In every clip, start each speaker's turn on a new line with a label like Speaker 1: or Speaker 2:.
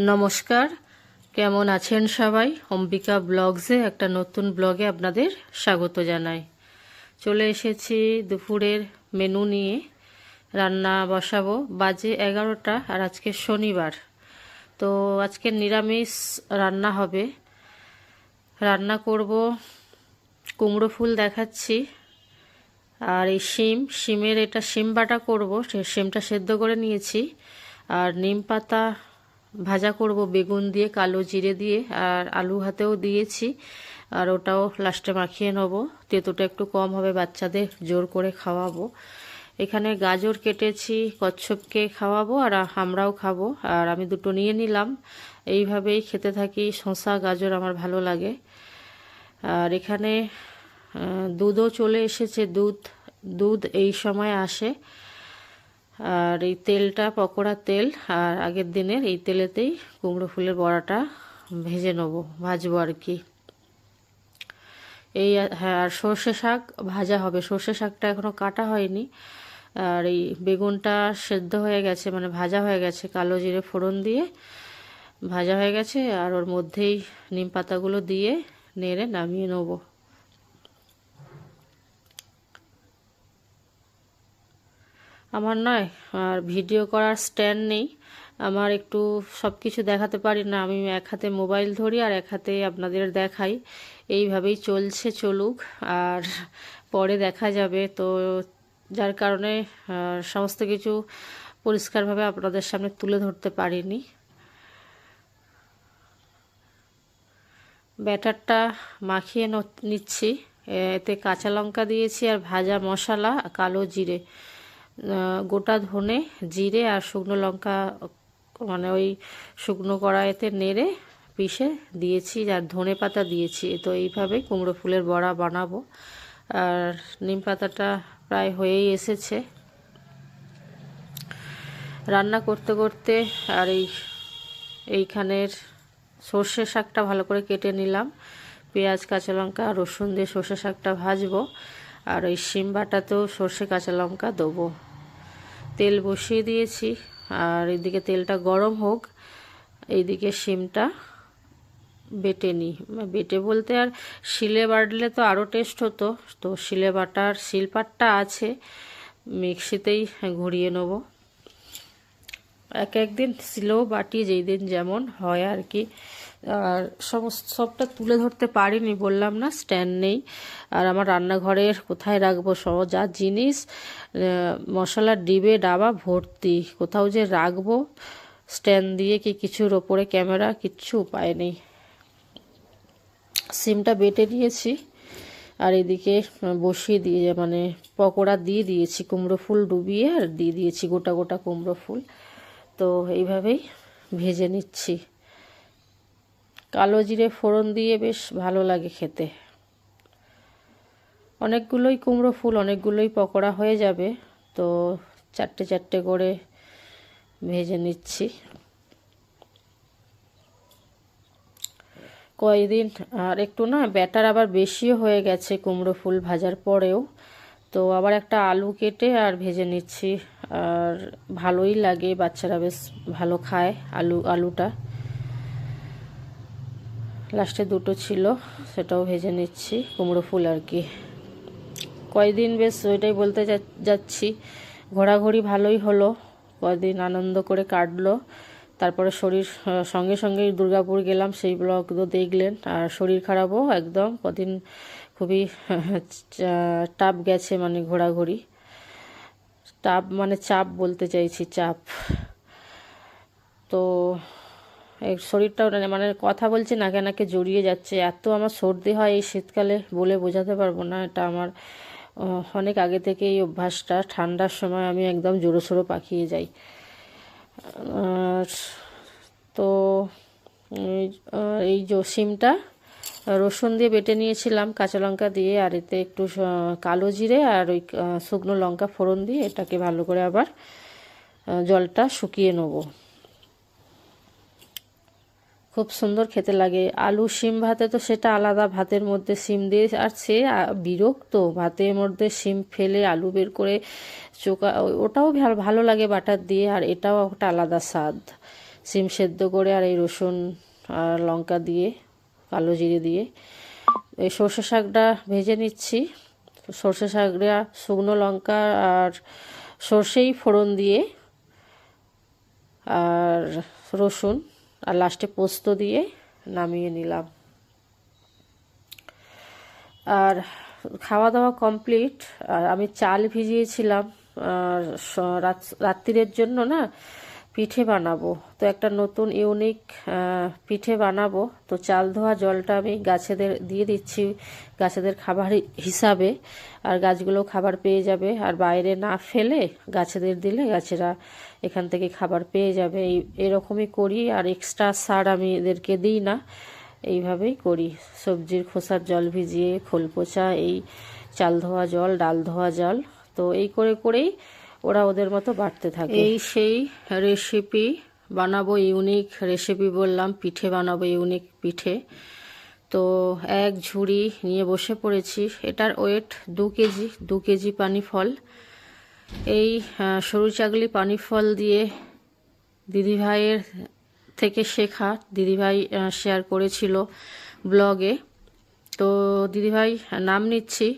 Speaker 1: নমস্কার। কেমন আছেন সবাই? অম্বিকা ব্লগসে একটা নতুন ব্লগে আপনাদের স্বাগত জানাই। চলে এসেছি দুপুরের মেনু নিয়ে। রান্না বসাবো। বাজে এগারোটা আর আজকে শনিবার। তো আজকে নিরামিষ রান্না হবে। রান্না করব, কুমড়ো ফুল দেখাচ্ছি। আর এই শিম, শিমের এটা শিম বাটা করব। সে, শিমটা সেদ্ধ করে নিয়েছি। আর নিম পাতা ভাজা করব বেগুন দিয়ে, কালো জিরে দিয়ে, আর আলু হাতেও দিয়েছি। আর ওটাও লাস্টে মাখিয়ে নেব। তেঁতুটা একটু কম হবে, বাচ্চাদের জোর করে খাওয়াবো। এখানে গাজর কেটেছি, কচ্ছপকে খাওয়াবো, আর আমরাও খাব। আর আমি দুটো নিয়ে নিলাম। এইভাবেই খেতে থাকি। শসা, গাজর আমার ভালো লাগে। আর এখানে দুধও চলে এসেছে। দুধ দুধ এই সময় আসে। আর এই তেলটা পকোড়া তেল, আর আগের দিনের এই তেলেতেই কুমড়ো ফুলের বড়াটা ভেজে নেব, ভাজবো আর কি। এই হ্যাঁ আর সর্ষে শাক ভাজা হবে। সর্ষে শাকটা এখনও কাটা হয়নি। আর এই বেগুনটা সেদ্ধ হয়ে গেছে মানে ভাজা হয়ে গেছে, কালো জিরে ফোড়ন দিয়ে ভাজা হয়ে গেছে, আর ওর মধ্যেই নিম পাতাগুলো দিয়ে নেড়ে নামিয়ে নেব। আমার নয়, আর ভিডিও করার স্ট্যান্ড নেই। আমার একটু সব কিছু দেখাতে পারি না, আমি এক হাতে মোবাইল ধরি আর এক হাতে আপনাদের দেখাই। এইভাবেই চলছে চলুক, আর পরে দেখা যাবে। তো যার কারণে সমস্ত কিছু পরিষ্কারভাবে আপনাদের সামনে তুলে ধরতে পারিনি। ব্যাটারটা মাখিয়ে নিচ্ছি। এতে কাঁচা লঙ্কা দিয়েছি আর ভাজা মশলা, কালো জিরে। গোটা ধনে, জিরে আর শুকনো লঙ্কা মানে ওই শুকনো কড়াইতে নেড়ে পিষে দিয়েছি আর ধনে পাতা দিয়েছি। তো এইভাবে কুমড়ো ফুলের বড়া বানাবো। আর নিম পাতাটা প্রায় হয়েই এসেছে। রান্না করতে করতে আর এই, এইখানের সর্ষে শাকটা ভালো করে কেটে নিলাম। পেঁয়াজ, কাঁচা লঙ্কা, রসুন দিয়ে সর্ষে শাকটা ভাজবো। আর ওই শিম বাটাতেও সর্ষে, কাঁচা লঙ্কা দেবো। তেল বসিয়ে দিয়েছি, আর এদিকে তেলটা গরম হোক, এইদিকে শিমটা বেটে নিই। বেটে বলতে আর শিলে বাটলে তো আরও টেস্ট হতো, তো শিলে বাটার শিলপাটটা আছে, মিক্সিতেই ঘুরিয়ে নেব। এক একদিন শিলেও বাটি যেই দিন যেমন হয় আর কি। আর সমস্ত সবটা তুলে ধরতে পারিনি, বললাম না স্ট্যান্ড নেই। আর আমার রান্নাঘরের কোথায় রাখব সব, যা জিনিস মশলার ডিবে, ডাবা, ভর্তি। কোথাও যে রাখব স্ট্যান্ড দিয়ে কি কিছুর ওপরে ক্যামেরা, কিচ্ছু উপায় নেই। সিমটা বেটে নিয়েছি, আর এদিকে বসিয়ে দিয়ে মানে পকোড়া দিয়ে দিয়েছি, কুমড়ো ফুল ডুবিয়ে, আর দিয়ে দিয়েছি গোটা গোটা কুমড়ো ফুল। তো এইভাবেই ভেজে নিচ্ছি। কালো জিরে ফোড়ন দিয়ে বেশ ভালো লাগে খেতে। অনেকগুলোই কুমড়ো ফুল, অনেকগুলোই পকোড়া হয়ে যাবে, তো চারটে চারটে করে ভেজে নিচ্ছি। কয়েকদিন, আর একটু না ব্যাটার আবার বেশিও হয়ে গেছে কুমড়ো ফুল ভাজার পরেও, তো আবার একটা আলু কেটে আর ভেজে নিচ্ছি। আর ভালোই লাগে, বাচ্চারা বেশ ভালো খায় আলু, আলুটা। লাস্টে দুটো ছিল, সেটাও ভেজে নিচ্ছি, কুমড়ো ফুল আর কি। কয়দিন বেশ ওইটাই বলতে যাচ্ছি। ঘোরাঘুরি ভালোই হলো, কয়দিন আনন্দ করে কাটলো। তারপরে শরীর সঙ্গে সঙ্গে দুর্গাপুর গেলাম, সেই ব্লগ তো দেখলেন। আর শরীর খারাপও একদম, কদিন খুবই টাপ গেছে মানে ঘোরাঘুরি। টাপ মানে চাপ বলতে চাইছি, চাপ। তো শরীরটাও মানে কথা বলছি নাকে নাকে জড়িয়ে যাচ্ছে, এত আমার সর্দি হয় এই শীতকালে বলে বোঝাতে পারব না, এটা আমার অনেক আগে থেকে এই অভ্যাসটা, ঠান্ডার সময় আমি একদম জোরো সোরো পাকিয়ে যাই। তো এই সিমটা, রসুন দিয়ে বেটে নিয়েছিলাম কাঁচা লঙ্কা দিয়ে, আর এতে একটু কালো জিরে আর ওই শুকনো লঙ্কা ফোড়ন দিয়ে এটাকে ভালো করে আবার জলটা শুকিয়ে নেব। খুব সুন্দর খেতে লাগে। আলু, শিম ভাতে তো সেটা আলাদা। ভাতের মধ্যে শিম দিয়ে আর সে বিরক্ত। ভাতের মধ্যে শিম ফেলে আলু বের করে চোকা, ওটাও ভালো লাগে বাটার দিয়ে। আর এটাও একটা আলাদা স্বাদ। সিম সেদ্ধ করে আর এই রসুন আর লঙ্কা দিয়ে, কালো জিরে দিয়ে। এই সর্ষে শাকটা ভেজে নিচ্ছি। সর্ষে শাকটা, শুকনো লঙ্কা আর সর্ষেই ফোড়ন দিয়ে। আর রসুন। আর লাস্টে পোস্ত দিয়ে নামিয়ে নিলাম। আর খাওয়া দাওয়া কমপ্লিট। আর আমি চাল ভিজিয়েছিলাম, আর রাত্রিরের জন্য না পিঠে বানাবো। তো একটা নতুন ইউনিক পিঠে বানাবো। তো চাল ধোয়া জলটা আমি গাছেদের দিয়ে দিচ্ছি, গাছেদের খাবার হিসাবে। আর গাছগুলো খাবার পেয়ে যাবে। আর বাইরে না ফেলে গাছেদের দিলে গাছেরা এখান থেকে খাবার পেয়ে যাবে। এই, এরকমই করি। আর এক্সট্রা সার আমি এদেরকে দিই না। এইভাবেই করি। সবজির খোসার জল ভিজিয়ে খোল পোচা, এই চাল ধোয়া জল, ডাল ধোয়া জল। তো এই করে করেই ওরা ওদের মতো বাড়তে থাকে। এই সেই রেসিপি বানাবো ইউনিক রেসিপি বললাম, পিঠে বানাবো ইউনিক পিঠে। তো এক ঝুড়ি নিয়ে বসে পড়েছি। এটার ওয়েট দু কেজি দু কেজি পানি ফল। এই সরু চাগলি পানি ফল দিয়ে দিদিভাইয়ের থেকে শেখা। দিদিভাই শেয়ার করেছিল ব্লগে তো দিদিভাই নাম নিচ্ছি।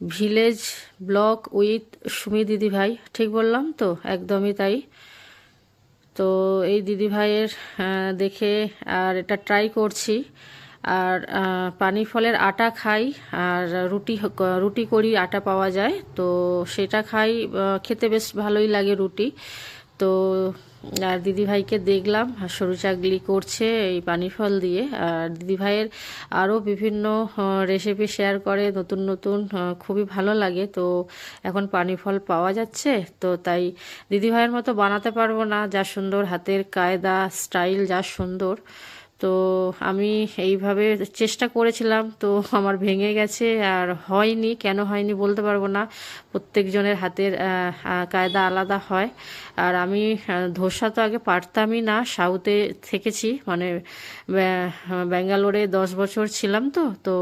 Speaker 1: ভিলেজ ব্লক উইথ সুমি দিদিভাই, ঠিক বললাম তো? একদমই তাই। তো এই দিদিভাইয়ের দেখে আর এটা ট্রাই করছি। আর পানি ফলের আটা খাই, আর রুটি রুটি করি, আটা পাওয়া যায়। তো সেটা খাই খেতে বেশ ভালোই লাগে রুটি। তো, আর দিদিভাইকে দেখলাম সরু চাকলি করছে এই পানি ফল দিয়ে। আর দিদিভাইয়ের আরও বিভিন্ন রেসিপি শেয়ার করে, নতুন নতুন খুবই ভালো লাগে। তো, এখন পানি ফল পাওয়া যাচ্ছে, তো তাই দিদিভাইয়ের মতো বানাতে পারব না। যা সুন্দর হাতের কায়দা, স্টাইল, যা সুন্দর। তো আমি এইভাবে চেষ্টা করেছিলাম, তো আমার ভেঙে গেছে আর হয়নি, কেন হয়নি বলতে পারব না। প্রত্যেকজনের হাতের কায়দা আলাদা হয়। আর আমি ধোসা তো আগে পারতামই না, সাউথে থেকেছি মানে ব্যাঙ্গালোরে দশ বছর ছিলাম তো তো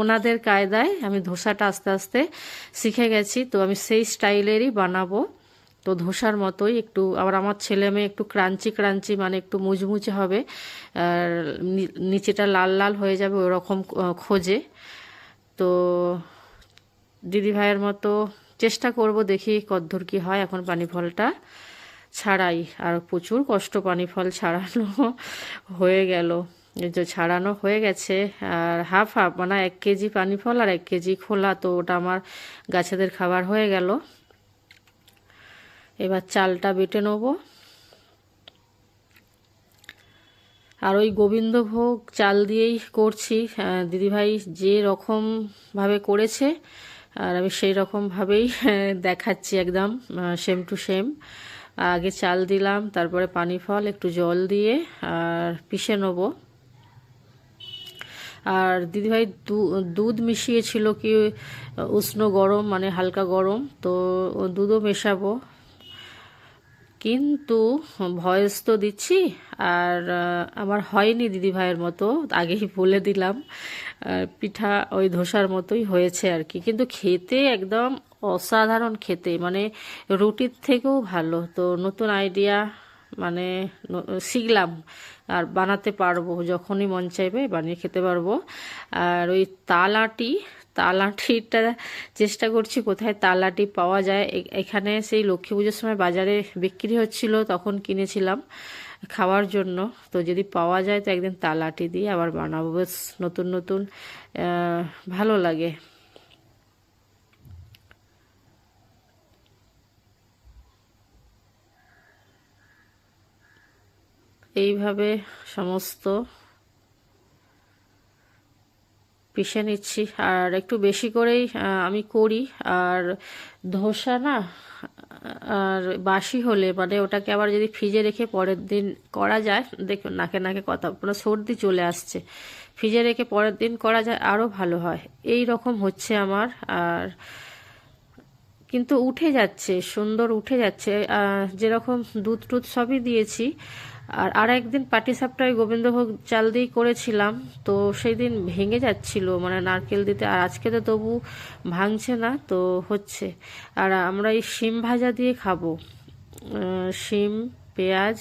Speaker 1: ওনাদের কায়দায় আমি ধোসাটা আস্তে আস্তে শিখে গেছি। তো আমি সেই স্টাইলেরই বানাবো। তো ধোসার মতোই একটু, আবার আমার ছেলে মেয়ে একটু ক্রাঞ্চি ক্রাঞ্চি মানে একটু মুচমুচে হবে, আর নিচেটা লাল লাল হয়ে যাবে ওরকম খোঁজে। তো দিদি ভাইয়ের মতো চেষ্টা করব দেখি কদ্দূর কি হয়, এখন পানি ফলটা ছাড়াই, আর প্রচুর কষ্ট পানি ফল ছাড়ানো হয়ে গেল। যে ছাড়ানো হয়ে গেছে, আর হাফ হাফ মানে এক কেজি পানি ফল আর এক কেজি খোলা, তো ওটা আমার গাছেদের খাবার হয়ে গেল। এবার চালটা বেটে নেব। আর ওই গোবিন্দভোগ চাল দিয়েই করছি। দিদিভাই যে রকমভাবে করেছে, আর আমি সেই রকমভাবেই দেখাচ্ছি একদম সেম টু সেম আগে চাল দিলাম, তারপরে পানি ফল, একটু জল দিয়ে, আর পিষে নেব। আর দিদিভাই দুধ মিশিয়েছিল কি, উষ্ণ গরম মানে হালকা গরম, তো দুধও মেশাবো। কিন্তু ভয়েস তো দিচ্ছি, আর আমার হয়নি দিদি ভাইয়ের মতো, আগেই বলে দিলাম পিঠা ওই ধোসার মতোই হয়েছে আর কি। কিন্তু খেতে একদম অসাধারণ খেতে মানে রুটির থেকেও ভালো। তো নতুন আইডিয়া মানে শিখলাম, আর বানাতে পারব, যখনই মন চাইবে বানিয়ে খেতে পারব। আর ওই তালাটি তালাটিটা চেষ্টা করছি কোথায় তালাটি পাওয়া যায়। এখানে সেই লক্ষ্মী পুজোর সময় বাজারে বিক্রি হচ্ছিল, তখন কিনেছিলাম খাওয়ার জন্য। তো যদি পাওয়া যায় তো একদিন তালাটি দিয়ে আবার বানাবো। বেশ নতুন নতুন ভালো লাগে। এইভাবে সমস্ত পিষে নিচ্ছি। আর একটু বেশি করেই আমি করি। আর ধোসা না, আর বাসি হলে মানে ওটাকে আবার যদি ফ্রিজে রেখে পরের দিন করা যায়, দেখুন নাকে নাকে কথা পুরো সর্দি চলে আসছে। ফ্রিজে রেখে পরের দিন করা যায় আরও ভালো হয়। এই রকম হচ্ছে আমার। আর কিন্তু উঠে যাচ্ছে, সুন্দর উঠে যাচ্ছে। যেরকম দুধ টুধ সবই দিয়েছি। আর আর একদিন পাটি সাপটায় গোবিন্দভোগ চাল দিয়েই করেছিলাম, তো সেই দিন ভেঙে যাচ্ছিল মানে নারকেল দিতে। আর আজকে তো তবু ভাঙছে না, তো হচ্ছে। আর আমরা এই শিম ভাজা দিয়ে খাব। শিম, পেঁয়াজ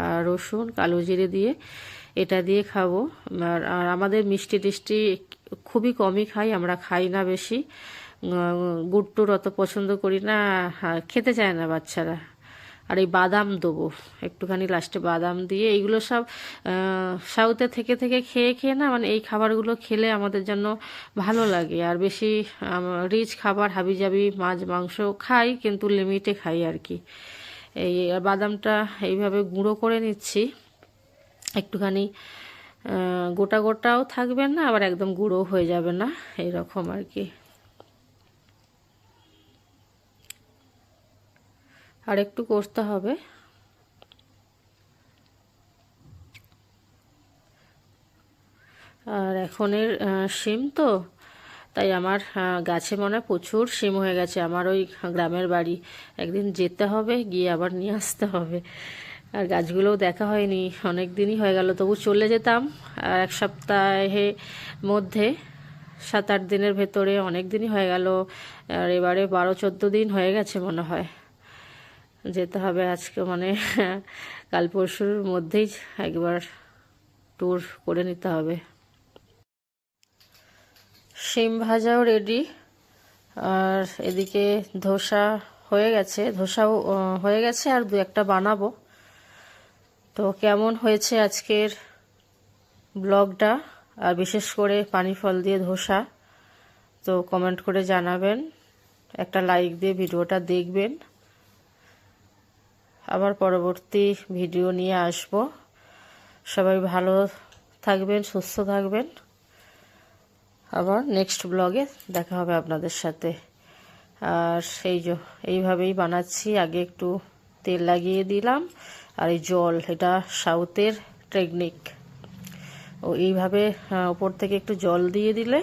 Speaker 1: আর রসুন, কালো জিরে দিয়ে এটা দিয়ে খাব। আর আমাদের মিষ্টি টিষ্টি খুবই কমই খাই, আমরা খাই না বেশি। গুড় টুর অত পছন্দ করি না খেতে চায় না বাচ্চারা। আর এই বাদাম দেবো, একটুখানি লাস্টে বাদাম দিয়ে, এইগুলো সব সাউথে থেকে থেকে খেয়ে খেয়ে না মানে এই খাবারগুলো খেলে আমাদের জন্য ভালো লাগে। আর বেশি রিচ খাবার, হাবিজাবি, মাছ, মাংস খাই, কিন্তু লিমিটে খাই আর কি। এই বাদামটা এইভাবে গুঁড়ো করে নিচ্ছি। একটুখানি গোটা গোটাও থাকবে না, আবার একদম গুঁড়ো হয়ে যাবে না, এইরকম আর কি। আর একটু করতে হবে। আর এখনের শিম তো, তাই আমার গাছে মনে প্রচুর শিম হয়ে গেছে। আমার ওই গ্রামের বাড়ি, একদিন যেতে হবে, গিয়ে আবার নিয়ে আসতে হবে। আর গাছগুলোও দেখা হয়নি, অনেক দিনই হয়ে গেল, তবু চলে যেতাম। আর এক সপ্তাহে মধ্যে, সাত আট দিনের ভেতরে অনেক দিনই হয়ে গেল। আর এবারে বারো চোদ্দ দিন হয়ে গেছে মনে হয়। যেতে হবে আজকে মানে কাল পরশুর মধ্যেই একবার ট্যুর করে নিতে হবে। শিম ভাজাও রেডি আর এদিকে ধোসা হয়ে গেছে, ধোসাও হয়ে গেছে, আর দু একটা বানাবো। তো কেমন হয়েছে আজকের ব্লগটা? আর বিশেষ করে পানি ফল দিয়ে ধোসা, তো কমেন্ট করে জানাবেন, একটা লাইক দিয়ে ভিডিওটা দেখবেন। আবার পরবর্তী ভিডিও নিয়ে আসব। সবাই ভালো থাকবেন, সুস্থ থাকবেন। আবার নেক্সট ব্লগে দেখা হবে আপনাদের সাথে। আর সেই এইভাবেই বানাচ্ছি। আগে একটু তেল লাগিয়ে দিলাম। আর এই জল, এটা সাউথের টেকনিক ও এইভাবে ওপর থেকে একটু জল দিয়ে দিলে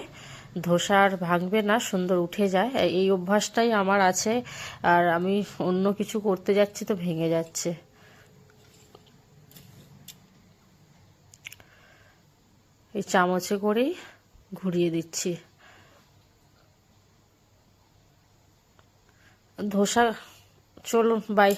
Speaker 1: ধোসা আর ভাঙবে না, সুন্দর উঠে যায়। এই- অভ্যাসটাই আমার আছে, আর আমি অন্য কিছু করতে যাচ্ছি তো ভেঙে যাচ্ছে। এই চামচে করেই ঘুরিয়ে দিচ্ছি। ধোসা, চলুন বাই